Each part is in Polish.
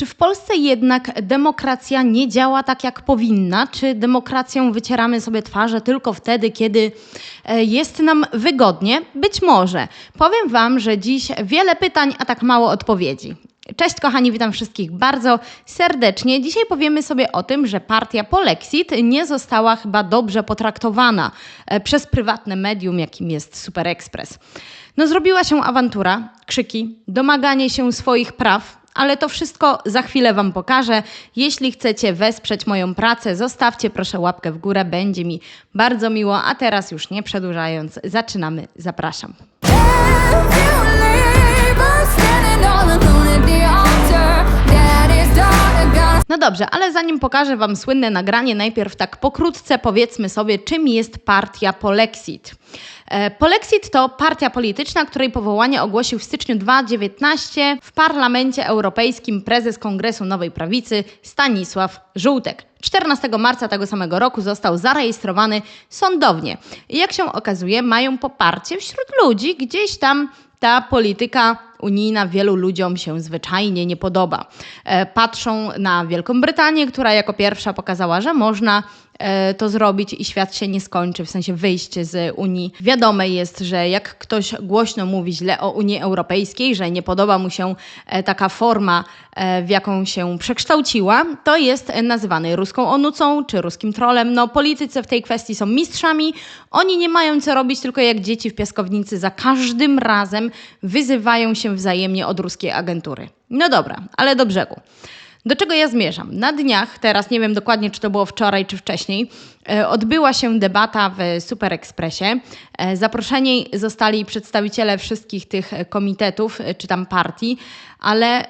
Czy w Polsce jednak demokracja nie działa tak, jak powinna? Czy demokracją wycieramy sobie twarze tylko wtedy, kiedy e, jest nam wygodnie? Być może. Powiem Wam, że dziś wiele pytań, a tak mało odpowiedzi. Cześć kochani, witam wszystkich bardzo serdecznie. Dzisiaj powiemy sobie o tym, że partia Polexit nie została chyba dobrze potraktowana e, przez prywatne medium, jakim jest Super Express. No zrobiła się awantura, krzyki, domaganie się swoich praw, ale to wszystko za chwilę Wam pokażę. Jeśli chcecie wesprzeć moją pracę, zostawcie proszę łapkę w górę, będzie mi bardzo miło. A teraz już nie przedłużając, zaczynamy. Zapraszam. Dobrze, ale zanim pokażę Wam słynne nagranie, najpierw tak pokrótce powiedzmy sobie, czym jest partia Polexit. E, Polexit to partia polityczna, której powołanie ogłosił w styczniu 2019 w Parlamencie Europejskim prezes Kongresu Nowej Prawicy Stanisław Żółtek. 14 marca tego samego roku został zarejestrowany sądownie. I jak się okazuje, mają poparcie wśród ludzi gdzieś tam ta polityka unijna wielu ludziom się zwyczajnie nie podoba. E, patrzą na Wielką Brytanię, która jako pierwsza pokazała, że można to zrobić i świat się nie skończy, w sensie wyjście z Unii. Wiadome jest, że jak ktoś głośno mówi źle o Unii Europejskiej, że nie podoba mu się e, taka forma, w jaką się przekształciła, to jest nazywany ruską onucą czy ruskim trolem. No, politycy w tej kwestii są mistrzami. Oni nie mają co robić, tylko jak dzieci w piaskownicy za każdym razem wyzywają się wzajemnie od ruskiej agentury. No dobra, ale do brzegu. Do czego ja zmierzam? Na dniach, teraz nie wiem dokładnie, czy to było wczoraj, czy wcześniej, e, odbyła się debata w Super Expressie. E, zaproszeni zostali przedstawiciele wszystkich tych komitetów, e, czy tam partii, ale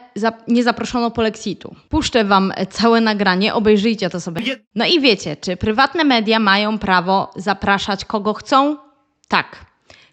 nie zaproszono Polexitu. Puszczę wam całe nagranie, obejrzyjcie to sobie. No i wiecie, czy prywatne media mają prawo zapraszać kogo chcą? Tak.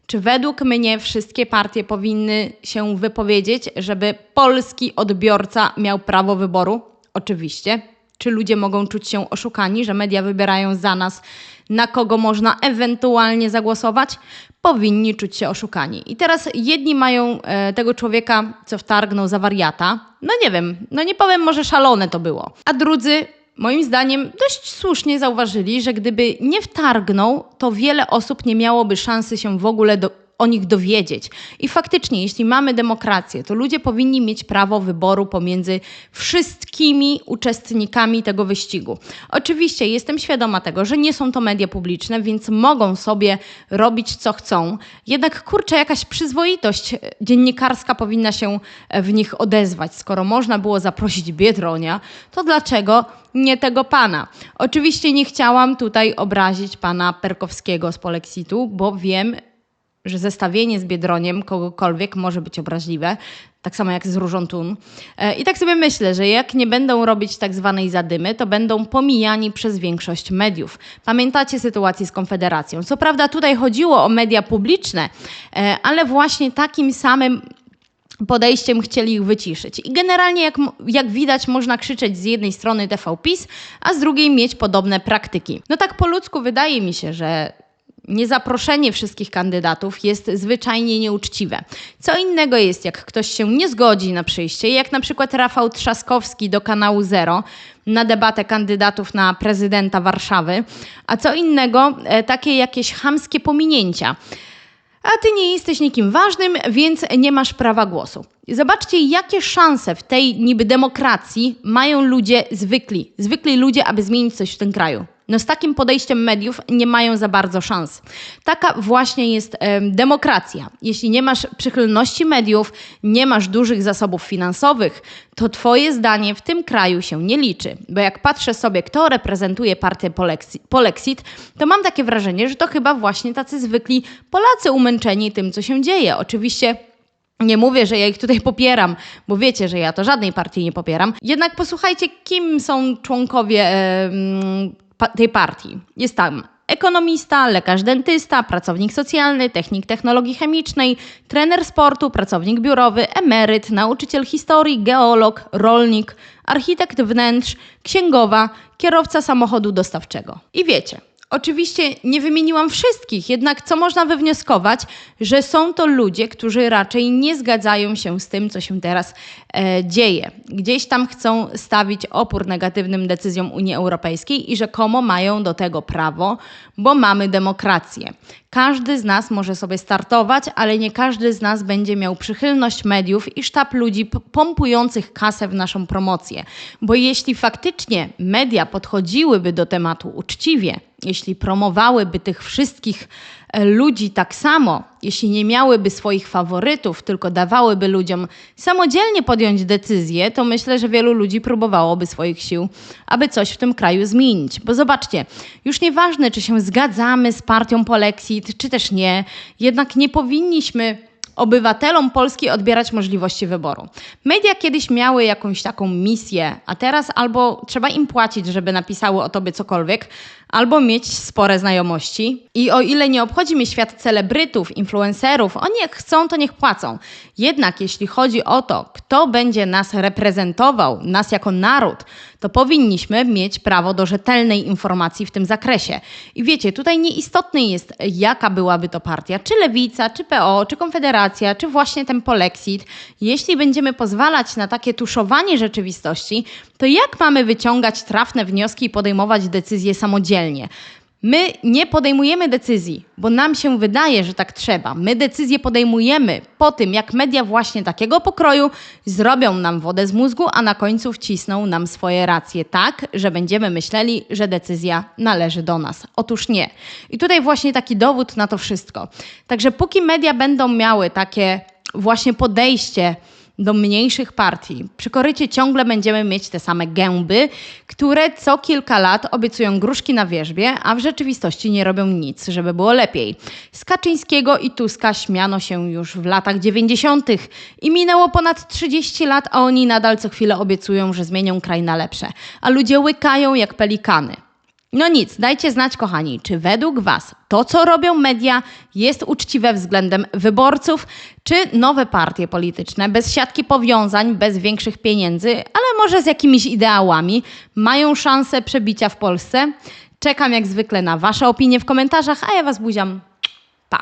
Czy według mnie wszystkie partie powinny się wypowiedzieć, żeby polski odbiorca miał prawo wyboru? Oczywiście. Czy ludzie mogą czuć się oszukani, że media wybierają za nas, na kogo można ewentualnie zagłosować? Powinni czuć się oszukani. I teraz jedni mają e, tego człowieka, co wtargnął za wariata. No nie wiem, no nie powiem, może szalone to było. A drudzy moim zdaniem dość słusznie zauważyli, że gdyby nie wtargnął, to wiele osób nie miałoby szansy się w ogóle do, o nich dowiedzieć. I faktycznie, jeśli mamy demokrację, to ludzie powinni mieć prawo wyboru pomiędzy wszystkimi uczestnikami tego wyścigu. Oczywiście jestem świadoma tego, że nie są to media publiczne, więc mogą sobie robić co chcą. Jednak kurczę, jakaś przyzwoitość dziennikarska powinna się w nich odezwać. Skoro można było zaprosić Biedronia, to dlaczego nie tego pana. Oczywiście nie chciałam tutaj obrazić pana Perkowskiego z Polexitu, bo wiem, że zestawienie z Biedroniem kogokolwiek może być obraźliwe, tak samo jak z Różą Tun. E, I tak sobie myślę, że jak nie będą robić tak zwanej zadymy, to będą pomijani przez większość mediów. Pamiętacie sytuację z Konfederacją? Co prawda tutaj chodziło o media publiczne, e, ale właśnie takim samym podejściem chcieli ich wyciszyć. I generalnie, jak, jak widać, można krzyczeć z jednej strony TVPiS, a z drugiej mieć podobne praktyki. No tak po ludzku wydaje mi się, że niezaproszenie wszystkich kandydatów jest zwyczajnie nieuczciwe. Co innego jest, jak ktoś się nie zgodzi na przyjście, jak na przykład Rafał Trzaskowski do kanału Zero na debatę kandydatów na prezydenta Warszawy, a co innego e, takie jakieś chamskie pominięcia. A ty nie jesteś nikim ważnym, więc nie masz prawa głosu. Zobaczcie, jakie szanse w tej niby demokracji mają ludzie zwykli, zwykli ludzie, aby zmienić coś w tym kraju. No z takim podejściem mediów nie mają za bardzo szans. Taka właśnie jest demokracja. Jeśli nie masz przychylności mediów, nie masz dużych zasobów finansowych, to twoje zdanie w tym kraju się nie liczy. Bo jak patrzę sobie, kto reprezentuje partię Polexit, to mam takie wrażenie, że to chyba właśnie tacy zwykli Polacy umęczeni tym, co się dzieje. Oczywiście nie mówię, że ja ich tutaj popieram, bo wiecie, że ja to żadnej partii nie popieram. Jednak posłuchajcie, kim są członkowie tej partii. Jest tam ekonomista, lekarz dentysta, pracownik socjalny, technik technologii chemicznej, trener sportu, pracownik biurowy, emeryt, nauczyciel historii, geolog, rolnik, architekt wnętrz, księgowa, kierowca samochodu dostawczego. I wiecie, Oczywiście nie wymieniłam wszystkich, jednak co można wywnioskować, że są to ludzie, którzy raczej nie zgadzają się z tym, co się teraz e, dzieje. Gdzieś tam chcą stawić opór negatywnym decyzjom Unii Europejskiej i rzekomo mają do tego prawo, bo mamy demokrację. Każdy z nas może sobie startować, ale nie każdy z nas będzie miał przychylność mediów i sztab ludzi pompujących kasę w naszą promocję. Bo jeśli faktycznie media podchodziłyby do tematu uczciwie, jeśli promowałyby tych wszystkich e, ludzi tak samo, jeśli nie miałyby swoich faworytów, tylko dawałyby ludziom samodzielnie podjąć decyzję, to myślę, że wielu ludzi próbowałoby swoich sił, aby coś w tym kraju zmienić. Bo zobaczcie, już nieważne, czy się zgadzamy z partią Polexit, czy też nie, jednak nie powinniśmy obywatelom Polski odbierać możliwości wyboru. Media kiedyś miały jakąś taką misję, a teraz albo trzeba im płacić, żeby napisały o tobie cokolwiek, albo mieć spore znajomości. I o ile nie obchodzi mnie świat celebrytów, influencerów, oni jak chcą, to niech płacą. Jednak jeśli chodzi o to, kto będzie nas reprezentował, nas jako naród, to powinniśmy mieć prawo do rzetelnej informacji w tym zakresie. I wiecie, tutaj nieistotne jest, jaka byłaby to partia, czy Lewica, czy PO, czy Konfederacja, czy właśnie ten Polexit. Jeśli będziemy pozwalać na takie tuszowanie rzeczywistości, to jak mamy wyciągać trafne wnioski i podejmować decyzje samodzielnie? My nie podejmujemy decyzji, bo nam się wydaje, że tak trzeba. My decyzje podejmujemy po tym, jak media właśnie takiego pokroju zrobią nam wodę z mózgu, a na końcu wcisną nam swoje racje tak, że będziemy myśleli, że decyzja należy do nas. Otóż nie. I tutaj właśnie taki dowód na to wszystko. Także póki media będą miały takie właśnie podejście, do mniejszych partii. Przy korycie ciągle będziemy mieć te same gęby, które co kilka lat obiecują gruszki na wierzbie, a w rzeczywistości nie robią nic, żeby było lepiej. Z Kaczyńskiego i Tuska śmiano się już w latach 90. i minęło ponad 30 lat, a oni nadal co chwilę obiecują, że zmienią kraj na lepsze. A ludzie łykają jak pelikany. No nic, dajcie znać, kochani, czy według Was to, co robią media, jest uczciwe względem wyborców, czy nowe partie polityczne, bez siatki powiązań, bez większych pieniędzy, ale może z jakimiś ideałami, mają szansę przebicia w Polsce? Czekam jak zwykle na Wasze opinie w komentarzach, a ja Was buziam.